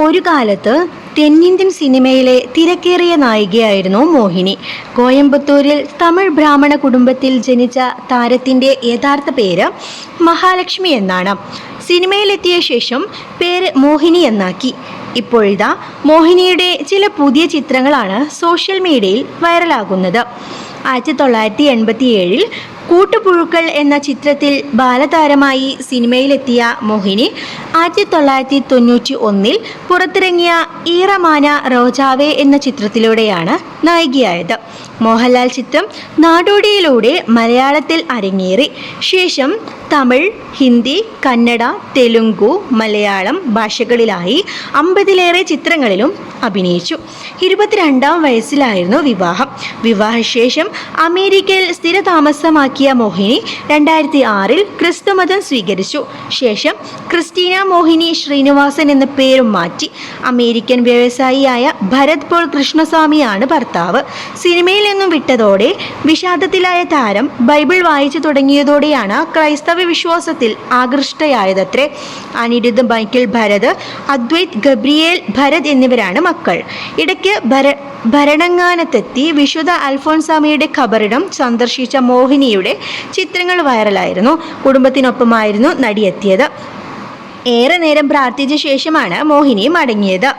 ഒരു കാലത്ത് തെന്നിന്ത്യൻ സിനിമയിലെ തിരക്കേറിയ നായികയായിരുന്നു മോഹിനി. കോയമ്പത്തൂരിൽ തമിഴ് ബ്രാഹ്മണ കുടുംബത്തിൽ ജനിച്ച താരത്തിന്റെ യഥാർത്ഥ പേര് മഹാലക്ഷ്മി എന്നാണ്. സിനിമയിലെത്തിയ ശേഷം പേര് മോഹിനി എന്നാക്കി. ഇപ്പോഴിതാ മോഹിനിയുടെ ചില പുതിയ ചിത്രങ്ങളാണ് സോഷ്യൽ മീഡിയയിൽ വൈറലാകുന്നത്. ആയിരത്തി തൊള്ളായിരത്തി എൺപത്തി ഏഴിൽ കൂട്ടുപുഴുക്കൾ എന്ന ചിത്രത്തിൽ ബാലതാരമായി സിനിമയിലെത്തിയ മോഹിനി ആയിരത്തി തൊള്ളായിരത്തി തൊണ്ണൂറ്റി ഒന്നിൽ പുറത്തിറങ്ങിയ ഈറമാന റോജാവേ എന്ന ചിത്രത്തിലൂടെയാണ് നായികയായത്. മോഹൻലാൽ ചിത്രം നാടോടിയിലൂടെ മലയാളത്തിൽ അരങ്ങേറി. ശേഷം തമിഴ് ഹിന്ദി കന്നഡ തെലുങ്കു മലയാളം ഭാഷകളിലായി അമ്പതിലേറെ ചിത്രങ്ങളിലും അഭിനയിച്ചു. ഇരുപത്തിരണ്ടാം വയസ്സിലായിരുന്നു വിവാഹം. വിവാഹശേഷം അമേരിക്കയിൽ സ്ഥിരതാമസമാക്കിയ മോഹിനി രണ്ടായിരത്തി ആറിൽ ക്രിസ്തുമതം സ്വീകരിച്ചു. ശേഷം ക്രിസ്റ്റീന മോഹിനി ശ്രീനിവാസൻ എന്ന പേരും മാറ്റി. അമേരിക്കൻ വ്യവസായിയായ ഭരത് പോൾ കൃഷ്ണസ്വാമിയാണ് ഭർത്താവ്. സിനിമയിൽ നിന്നും വിട്ടതോടെ വിഷാദത്തിലായ താരം ബൈബിൾ വായിച്ചു തുടങ്ങിയതോടെയാണ് ക്രൈസ്തവ വിശ്വാസത്തിൽ ആകൃഷ്ടയായതത്രേ. അനിരുദ്ധ മൈക്കിൾ ഭരത് അദ്വൈത് ഗബ്രിയേൽ ഭരത് എന്നിവരാണ് മക്കൾ. ഇടയ്ക്ക് ഭര ഭരണങ്ങാനത്തെത്തി വിശുദ്ധ അൽഫോൻസാമയുടെ ഖബറിടം സന്ദർശിച്ച മോഹിനിയുടെ ചിത്രങ്ങൾ വൈറലായിരുന്നു. കുടുംബത്തിനൊപ്പമായിരുന്നു നടിയെത്തിയത്. ഏറെ നേരം പ്രാർത്ഥിച്ച ശേഷമാണ് മോഹിനി മടങ്ങിയത്